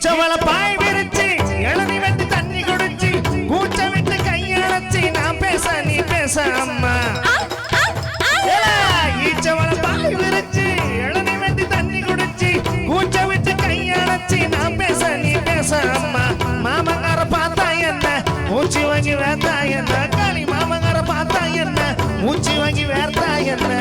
It's a well மூச்சு வாங்கி வேர்த்தா என்ன? காளி மாமங்கார பார்த்தா என்ன? மூச்சு வாங்கி வேர்த்தா என்ன?